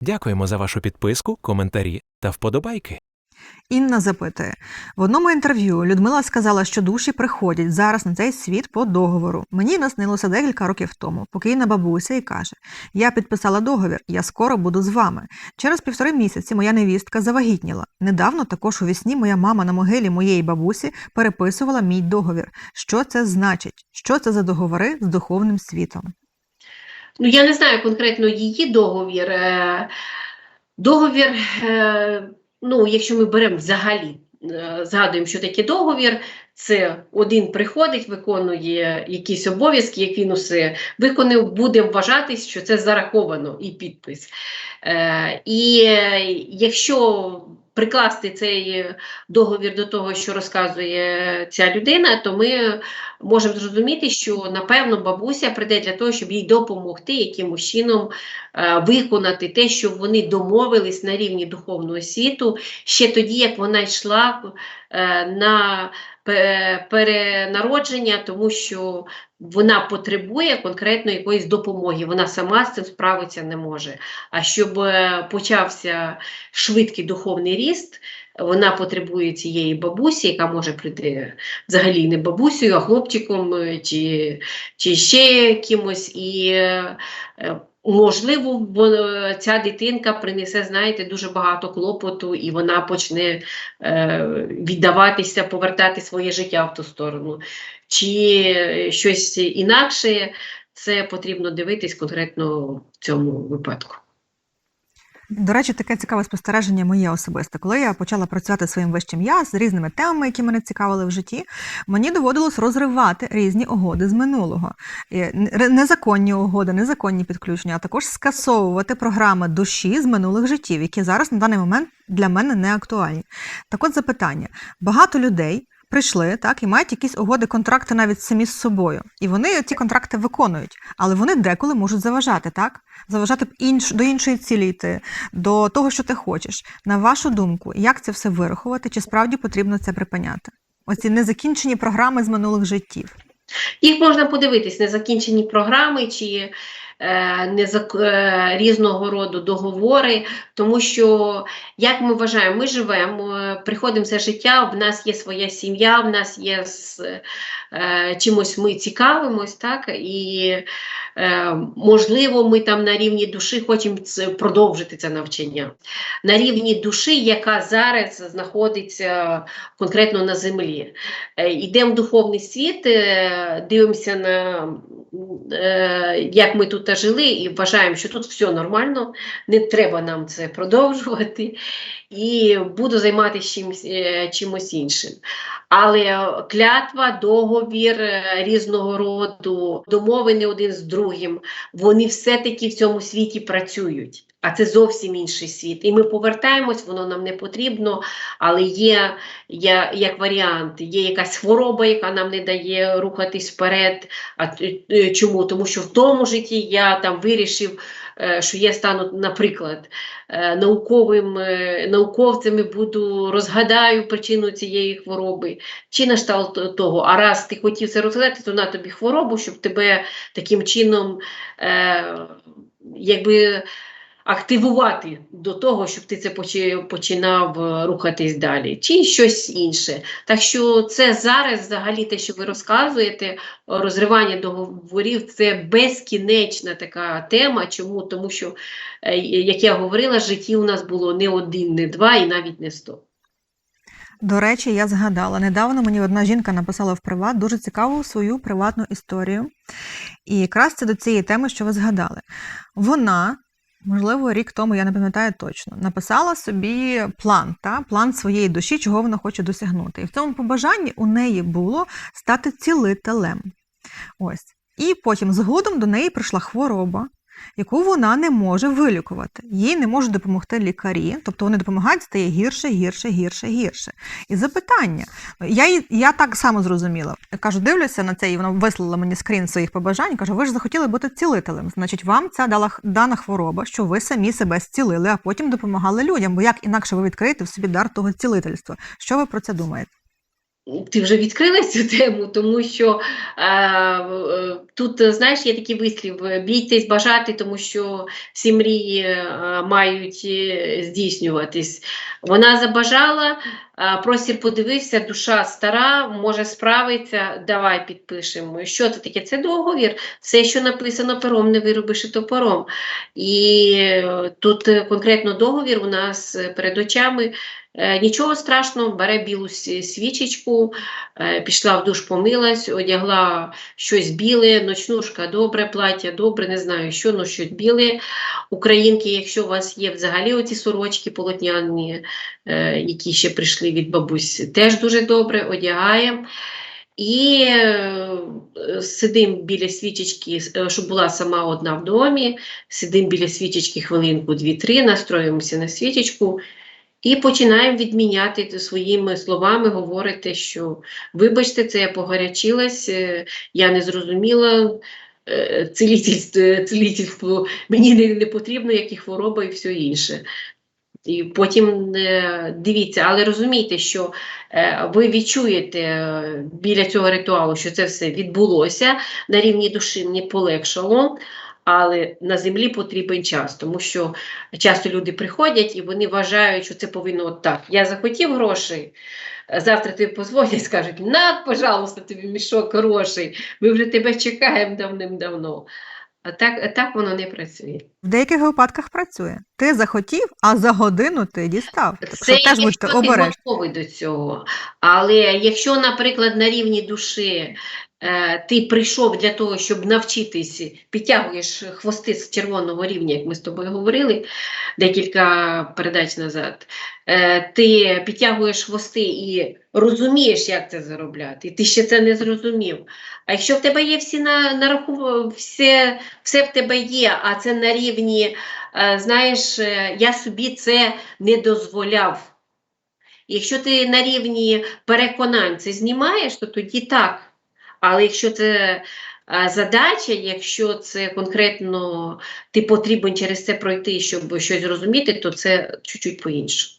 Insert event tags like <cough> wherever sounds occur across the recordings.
Дякуємо за вашу підписку, коментарі та вподобайки. Інна запитує: в одному інтерв'ю Людмила сказала, що душі приходять зараз на цей світ по договору. Мені наснилося декілька років тому, покійна бабуся і каже: Я підписала договір, я скоро буду з вами. Через півтори місяці моя невістка завагітніла. Недавно також у вісні моя мама на могилі моєї бабусі переписувала мій договір. Що це значить? Що це за договори з духовним світом? Ну, я не знаю конкретно її договір. Е, Договір, е, ну, якщо ми беремо взагалі, е, згадуємо, що таке договір, це один приходить, виконує якісь обов'язки, як він усе виконав, буде вважатись, що це зараховано і підпис. І якщо прикласти цей договір до того, що розказує ця людина, то ми можемо зрозуміти, що напевно бабуся прийде для того, щоб їй допомогти якимось чином е, виконати те, що вони домовились на рівні духовного світу ще тоді, як вона йшла е, на перенародження, тому що вона потребує конкретно якоїсь допомоги. Вона сама з цим справитися не може. А щоб е, почався швидкий духовний ріст, вона потребує цієї бабусі, яка може прийти взагалі не бабусею, а хлопчиком е, чи, чи ще кимось. І е, можливо, бо е, ця дитинка принесе, знаєте, дуже багато клопоту, і вона почне е, віддаватися, повертати своє життя в ту сторону. Чи е, щось інакше, це потрібно дивитись конкретно в цьому випадку. До речі, таке цікаве спостереження моє особисте. Коли я почала працювати своїм вищим я з різними темами, які мене цікавили в житті, мені доводилось розривати різні угоди з минулого. Незаконні угоди, незаконні підключення, а також скасовувати програми душі з минулих життів, які зараз на даний момент для мене не актуальні. Так от запитання: багато людей. Прийшли так і мають якісь угоди, контракти навіть самі з собою, і вони ці контракти виконують, але вони деколи можуть заважати, так заважати б інш, до іншої цілі йти, до того, що ти хочеш. На вашу думку, як це все вирахувати? Чи справді потрібно це припиняти? Оці незакінчені програми з минулих життів. Їх можна подивитись, незакінчені програми чи різного роду договори, тому що, як ми вважаємо, ми живемо, е, приходимо все життя, в нас є своя сім'я, в нас є з, е, чимось ми цікавимось, так, і е, можливо, ми там на рівні душі хочемо продовжити це навчання. На рівні душі, яка зараз знаходиться конкретно на землі. Е, Йдемо в духовний світ, е, дивимося на е, як ми тут жили, і вважаємо, що тут все нормально, не треба нам це продовжувати, і буду займатися чимось, е, чимось іншим. Але клятва, договір е, різного роду, домовини один з другим, вони все-таки в цьому світі працюють. А це зовсім інший світ. І ми повертаємось, воно нам не потрібно, але є я, як варіант, є якась хвороба, яка нам не дає рухатись вперед. А е, чому? Тому що в тому житті я там вирішив, е, що я стану, наприклад, е, науковим е, науковцем і буду розгадаю причину цієї хвороби. Чи на кшталт того, а раз ти хотів це розгадати, то на тобі хворобу, щоб тебе таким чином е, якби активувати до того, щоб ти це починав е, рухатись далі, чи щось інше. Так що це зараз, взагалі, те, що ви розказуєте, розривання договорів, це безкінечна така тема. Чому? Тому що, е, як я говорила, життів у нас було не один, не два і навіть не сто. До речі, я згадала, недавно мені одна жінка написала в приват дуже цікаву свою приватну історію. І якраз це до цієї теми, що ви згадали. Вона, можливо, рік тому, я не пам'ятаю точно, написала собі план, та, план своєї душі, чого вона хоче досягнути. І в цьому побажанні у неї було стати цілителем. Ось. І потім згодом до неї прийшла хвороба, яку вона не може вилікувати. Їй не можуть допомогти лікарі, тобто вони допомагають, стає гірше, гірше, гірше, гірше. І запитання. Я, я так само зрозуміла. Я кажу, дивлюся на це, і вона вислала мені скрін своїх побажань. Кажу, ви ж захотіли бути цілителем. Значить, вам ця дала дана хвороба, що ви самі себе зцілили, а потім допомагали людям. Бо як інакше ви відкриєте в собі дар того цілительства? Що ви про це думаєте? Ти вже відкрила цю тему, тому що е, е, тут, знаєш, є такий вислів: бійтесь бажати, тому що всі мрії е, мають е, здійснюватись. Вона забажала, е, простір подивився, душа стара, може справиться, давай підпишемо. Що це таке? Це договір. Все, що написано пером, не виробиш і топором. І е, тут е, конкретно договір у нас перед очами. Е, Нічого страшного, бере білу свічечку, е, пішла в душ, помилась, одягла щось біле, ночнушка добре, плаття добре, не знаю що, ну щось біле. Українки, якщо у вас є взагалі оці сорочки полотняні, е, які ще прийшли від бабусь, теж дуже добре одягаємо. І сидимо біля свічечки, щоб була сама одна в домі, сидимо біля свічечки хвилинку, дві-три, настроїмося на свічечку і починаємо відміняти своїми словами, говорити, що вибачте, це я погарячилась, е, я не зрозуміла. е, Цілительство, цілительство мені не, не потрібно, як і хвороба і все інше. І потім е, дивіться, але розумійте, що е, ви відчуєте е, біля цього ритуалу, що це все відбулося на рівні душі, мені полегшало, але на землі потрібен час, тому що часто люди приходять і вони вважають, що це повинно от так. Я захотів грошей, завтра тобі позвонять, <laughs> скажуть, на, пожалуйста, тобі мішок грошей, ми вже тебе чекаємо давним-давно. А так, так воно не працює. В деяких випадках працює. Ти захотів, а за годину ти дістав. Так Це теж будьте обережні. до цього. Але якщо, наприклад, на рівні душі ти прийшов для того, щоб навчитись, підтягуєш хвости з червоного рівня, як ми з тобою говорили декілька передач назад, е, ти підтягуєш хвости і розумієш, як це заробляти, і ти ще це не зрозумів. А якщо в тебе є всі на, на раху, все, все в тебе є, а це на рівні, е, знаєш, е, я собі це не дозволяв. Якщо ти на рівні переконань це знімаєш, то тоді так. Але якщо це е, задача, якщо це конкретно ти потрібен через це пройти, щоб щось зрозуміти, то це чуть-чуть по-іншому.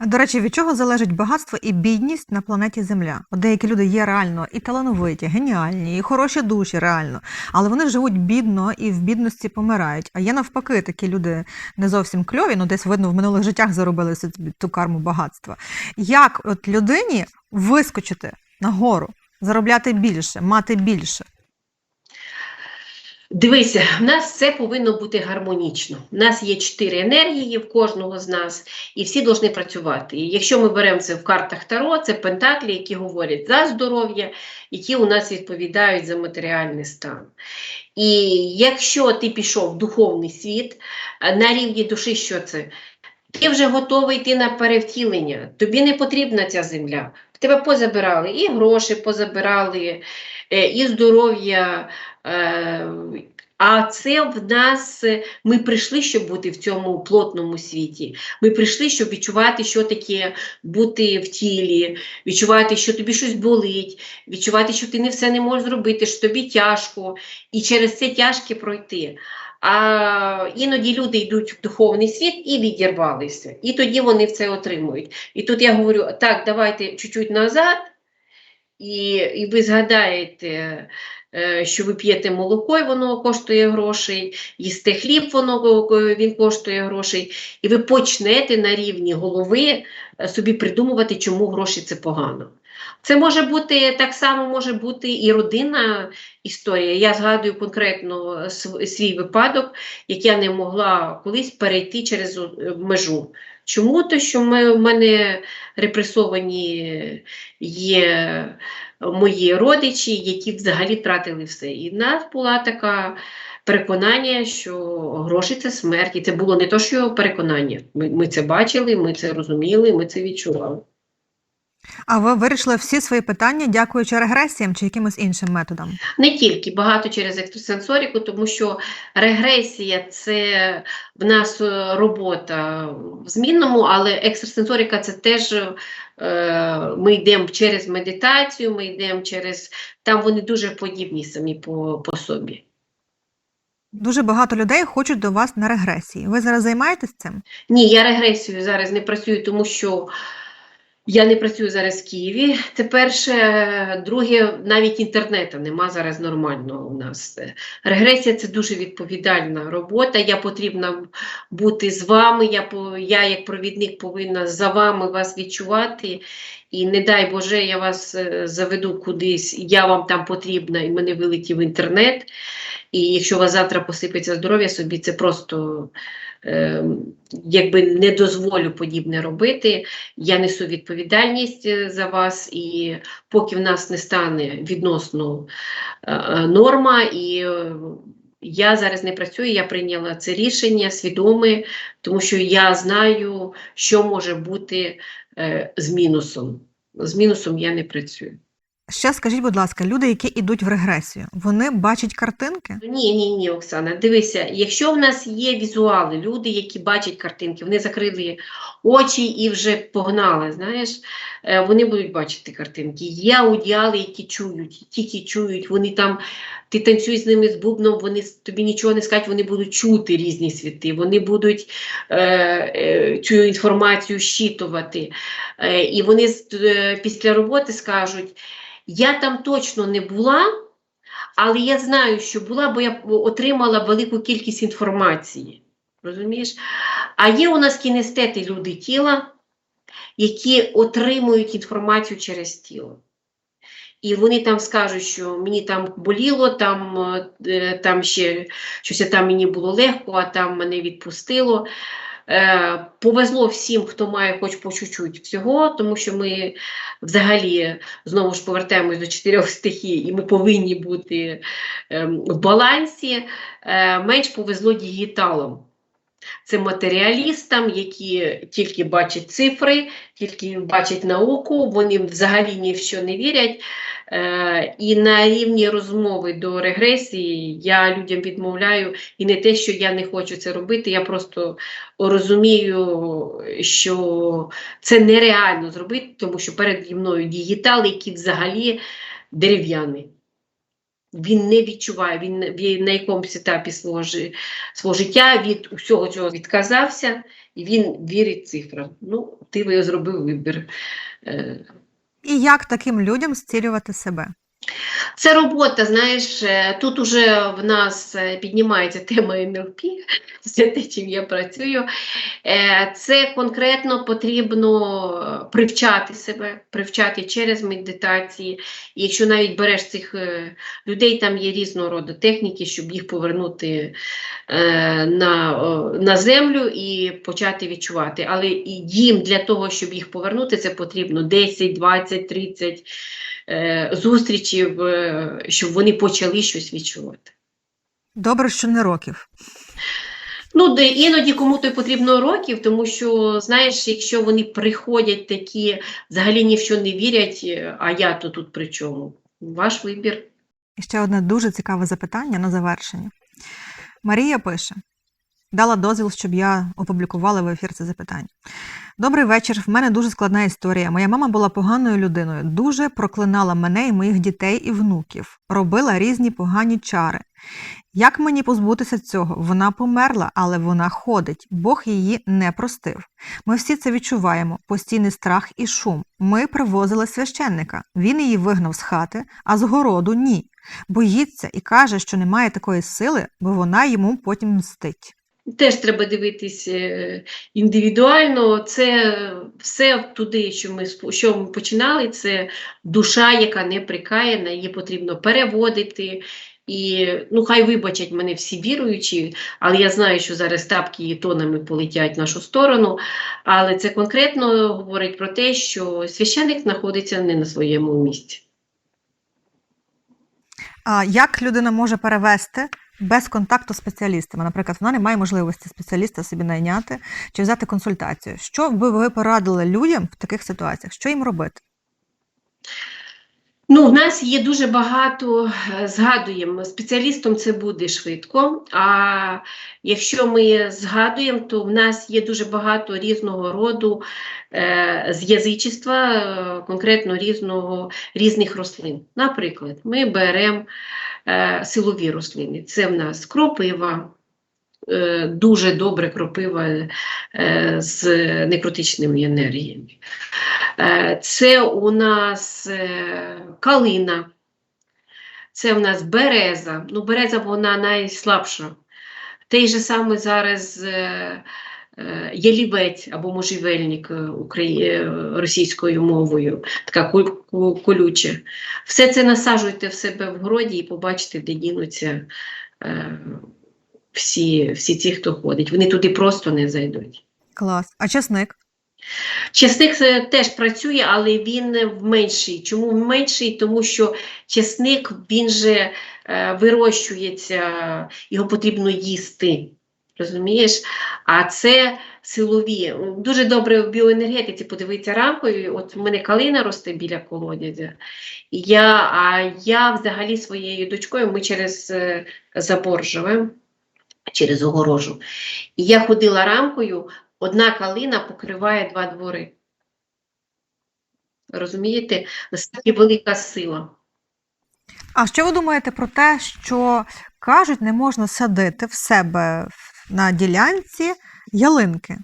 До речі, від чого залежить багатство і бідність на планеті Земля? От деякі люди є реально і талановиті, геніальні, і хороші душі, реально, але вони живуть бідно і в бідності помирають. А є навпаки, такі люди не зовсім кльові, ну десь видно в минулих життях заробили ту карму багатства. Як от людині вискочити нагору, заробляти більше, мати більше? Дивися, в нас все повинно бути гармонічно. У нас є чотири енергії в кожного з нас, і всі повинні працювати. І якщо ми беремо це в картах Таро, це пентаклі, які говорять за здоров'я, які у нас відповідають за матеріальний стан. І якщо ти пішов в духовний світ, е, на рівні душі, що це? Ти вже готовий йти на перевтілення. Тобі не потрібна ця земля. Тебе позабирали і гроші позабирали, е, і здоров'я. е, А це в нас е, ми прийшли, щоб бути в цьому плотному світі. Ми прийшли, щоб відчувати, що таке бути в тілі, відчувати, що тобі щось болить, відчувати, що ти не все не можеш зробити, що тобі тяжко, і через це тяжке пройти. А іноді люди йдуть в духовний світ і відірвалися, і тоді вони в це отримують. І тут я говорю: так, давайте чуть-чуть назад, і, і ви згадаєте, що ви п'єте молоко, і воно коштує грошей, їсте хліб, воно е, він коштує грошей, і ви почнете на рівні голови е, собі придумувати, чому гроші це погано. Це може бути так само, може бути і родинна історія. Я згадую конкретно свій випадок, як я не могла колись перейти через е, межу. Чому? То що ми, в мене репресовані є мої родичі, які взагалі втратили все. І в нас була така переконання, що гроші це смерть. І це було не то, що переконання. Ми, ми це бачили, ми це розуміли, ми це відчували. А ви вирішили всі свої питання, дякуючи регресіям чи якимось іншим методам? Не тільки багато через екстрасенсоріку, тому що регресія це в нас е, робота в змінному, але екстрасенсорика це теж е, ми йдемо через медитацію, ми йдемо через там вони дуже подібні самі по, по собі. Дуже багато людей хочуть до вас на регресії. Ви зараз займаєтесь цим? Ні, я регресію зараз не працюю, тому що Я не працюю зараз в Києві. Це перше. Друге, навіть інтернету нема зараз нормального у нас. Регресія це дуже відповідальна робота. Я потрібна бути з вами. Я, я як провідник повинна за вами вас відчувати. І не дай Боже, я вас е, заведу кудись, я вам там потрібна, і мене вилетів інтернет. І якщо у вас завтра посипеться здоров'я собі, це просто е, якби не дозволю подібне робити. Я несу відповідальність е, за вас, і поки в нас не стане відносно е, е, норма, і е, я зараз не працюю, я прийняла це рішення свідоме, тому що я знаю, що може бути е, з мінусом. З мінусом я не працюю. Ще скажіть, будь ласка, люди, які йдуть в регресію, вони бачать картинки? Ні, ні, ні, Оксана, дивися, якщо в нас є візуали, люди, які бачать картинки, вони закрили очі і вже погнали, знаєш, е, вони будуть бачити картинки. Є аудіали, які чують, тільки чують, вони там, ти танцюєш з ними з бубном, вони тобі нічого не скажуть, вони будуть чути різні світи, вони будуть е, е, цю інформацію щитувати. Е, і вони е, після роботи скажуть, я там точно не була, але я знаю, що була, бо я отримала велику кількість інформації. Розумієш? А є у нас кінестети люди тіла, які отримують інформацію через тіло. І вони там скажуть, що мені там боліло, там, е, там ще щось там мені було легко, а там мене відпустило. Е, повезло всім, хто має хоч по чуть-чуть всього, тому що ми взагалі знову ж повертаємось до чотирьох стихій, і ми повинні бути ем, в балансі. Е, менш повезло дігіталам. Це матеріалістам, які тільки бачать цифри, тільки бачать науку, вони взагалі ні в що не вірять. Е, і на рівні розмови до регресії я людям відмовляю, і не те, що я не хочу це робити, я просто розумію, що це нереально зробити, тому що переді мною дігітал, який взагалі дерев'яний. Він не відчуває, він він на якомусь етапі свого, свого життя від усього цього відказався, і він вірить цифрам. Ну, ти зробив вибір. І як таким людям зцілювати себе? Це робота, знаєш, е, тут уже в нас е, піднімається тема НЛП, це те, чим я працюю. Е, Це конкретно потрібно привчати себе, привчати через медитації. Якщо навіть береш цих людей, там є різного роду техніки, щоб їх повернути на, на землю і почати відчувати. Але їм для того, щоб їх повернути, це потрібно 10, 20, 30 е, зустрічів, е, щоб вони почали щось відчувати. Добре, що не років. Ну, де іноді кому-то й потрібно років, тому що, знаєш, якщо вони приходять такі, взагалі ні в що не вірять, е, а я то тут при чому? Ваш вибір. І ще одне дуже цікаве запитання на завершення. Марія пише: дала дозвіл, щоб я опублікувала в ефір це запитання. Добрий вечір. В мене дуже складна історія. Моя мама була поганою людиною, дуже проклинала мене і моїх дітей і внуків, робила різні погані чари. Як мені позбутися цього? Вона померла, але вона ходить. Бог її не простив. Ми всі це відчуваємо: постійний страх і шум. Ми привозили священника. Він її вигнав з хати, а з городу ні. Боїться і каже, що немає такої сили, бо вона йому потім мстить. Теж треба дивитись е, індивідуально. Це все туди, що ми, що ми починали, це душа, яка не прикаяна, її потрібно переводити. І ну, хай вибачать мене всі віруючі, але я знаю, що зараз тапки і тонами полетять в нашу сторону. Але це конкретно говорить про те, що священник знаходиться не на своєму місці. А як людина може перевести без контакту з спеціалістами? Наприклад, вона не має можливості спеціаліста собі найняти чи взяти консультацію. Що би ви порадили людям в таких ситуаціях? Що їм робити? Ну, в нас є дуже багато, е, згадуємо, спеціалістом це буде швидко. А якщо ми згадуємо, то в нас є дуже багато різного роду е, з язичества, е, конкретно різного, різних рослин. Наприклад, ми беремо е, силові рослини. Це в нас кропива, дуже добре кропива е, з некротичними енергіями. Е, Це у нас е, калина, це у нас береза. Ну, береза вона найслабша. Той же саме зараз е, е, ялівець або можжевельник е, е, російською мовою, така колюча. Все це насаджуйте в себе в городі і побачите, де дінуться е, всі, всі ті, хто ходить. Вони туди просто не зайдуть. Клас. А часник? Чесник е, теж працює, але він менший. Чому менший? Тому що чесник він же е, вирощується, його потрібно їсти. Розумієш? А це силові. Дуже добре в біоенергетиці подивитися рамкою. От в мене калина росте біля колодязя. Я, а я взагалі своєю дочкою, ми через е, забор живемо, через огорожу. І я ходила рамкою, одна калина покриває два двори. Розумієте? Наскільки велика сила. А що ви думаєте про те, що кажуть, не можна садити в себе на ділянці ялинки?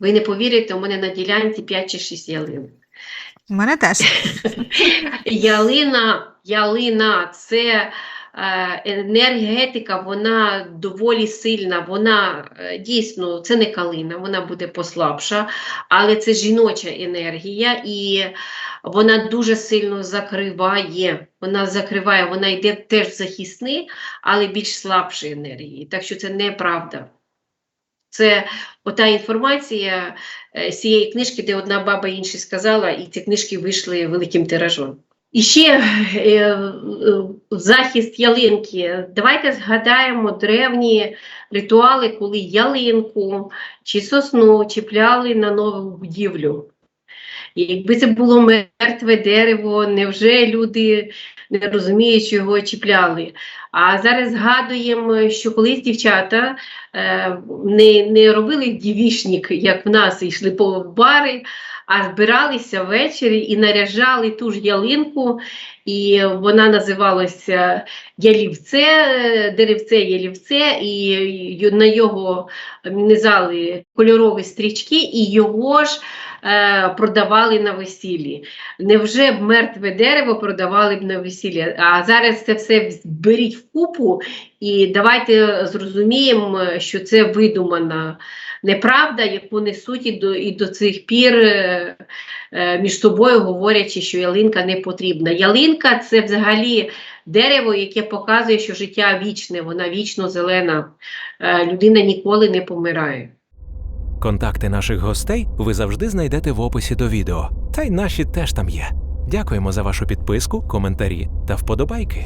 Ви не повірите, у мене на ділянці 5 чи 6 ялин. У мене теж. <laughs> Ялина, ялина це енергетика, вона доволі сильна. Вона е, дійсно це не калина, вона буде послабша, але це жіноча енергія, і вона дуже сильно закриває. Вона закриває, вона йде теж в захисни, але більш слабші енергії. Так що це неправда. Це ота інформація е, з цієї книжки, де одна баба іншій сказала, і ці книжки вийшли великим тиражом. І ще е, е, захист ялинки. Давайте згадаємо древні ритуали, коли ялинку чи сосну чіпляли на нову будівлю. Якби це було мертве дерево, невже люди не розуміють, що його чіпляли? А зараз згадуємо, що колись дівчата е, не, не робили дівішник, як в нас, йшли по бари, а збиралися ввечері і наряжали ту ж ялинку, і вона називалася ялівце, деревце ялівце, і на його низали кольорові стрічки, і його ж е, продавали на весіллі. Невже б мертве дерево продавали б на весіллі? А зараз це все зберіть в купу і давайте зрозуміємо, що це видумана неправда, яку несуть і до, і до цих пір е, е, між собою говорячи, що ялинка не потрібна. Ялинка це взагалі дерево, яке показує, що життя вічне, вона вічно зелена. Е, людина ніколи не помирає. Контакти наших гостей ви завжди знайдете в описі до відео. Та й наші теж там є. Дякуємо за вашу підписку, коментарі та вподобайки.